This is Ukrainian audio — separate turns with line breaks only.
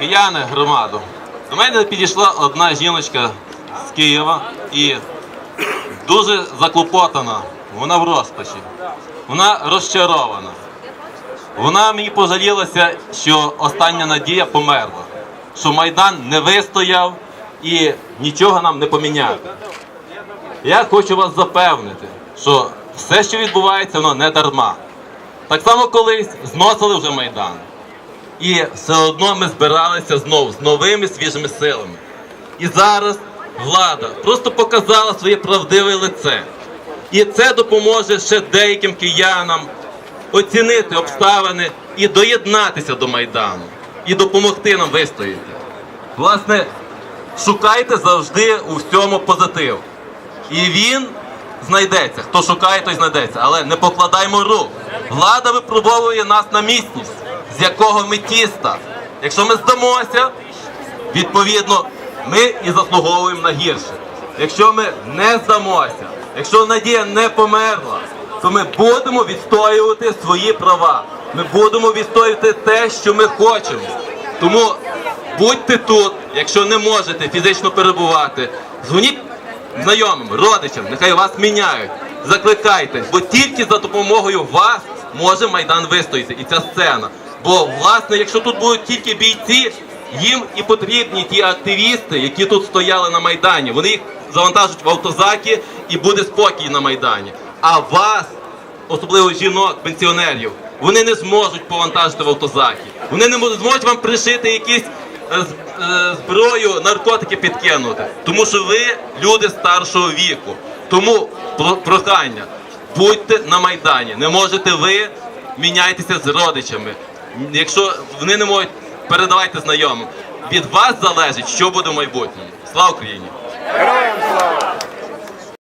кияни, громаду. До мене підійшла одна жіночка з Києва і дуже заклопотана. Вона в розпачі. Вона розчарована. Вона мені пожалілася, що остання надія померла, що Майдан не вистояв і нічого нам не поміняв. Я хочу вас запевнити, що все, що відбувається, воно не дарма. Так само колись зносили вже Майдан. І все одно ми збиралися знову з новими свіжими силами. І зараз влада просто показала своє правдиве лице. І це допоможе ще деяким киянам оцінити обставини і доєднатися до Майдану, і допомогти нам вистояти. Власне, шукайте завжди у всьому позитив. І він знайдеться. Хто шукає, той знайдеться. Але не покладаймо рук. Влада випробовує нас на міцність, з якого ми тіста. Якщо ми здамося, відповідно, ми і заслуговуємо на гірше. Якщо ми не здамося, якщо надія не померла, то ми будемо відстоювати свої права. Ми будемо відстоювати те, що ми хочемо. Тому будьте тут, якщо не можете фізично перебувати, дзвоніть знайомим, родичам, нехай вас міняють. Закликайте, бо тільки за допомогою вас може Майдан вистояти і ця сцена. Бо, власне, якщо тут будуть тільки бійці, їм і потрібні ті активісти, які тут стояли на Майдані. Вони їх завантажать в автозаки і буде спокій на Майдані. А вас, особливо жінок, пенсіонерів, вони не зможуть повантажити в автозаки. Вони не мо- зможуть вам пришити якісь е, е, зброю, наркотики підкинути. Тому що ви люди старшого віку. Тому про- прохання, будьте на Майдані. Не можете ви, міняйтеся з родичами. Якщо вони не можуть, передавайте знайомим. Від вас залежить, що буде в майбутньому. Слава Україні!
Героям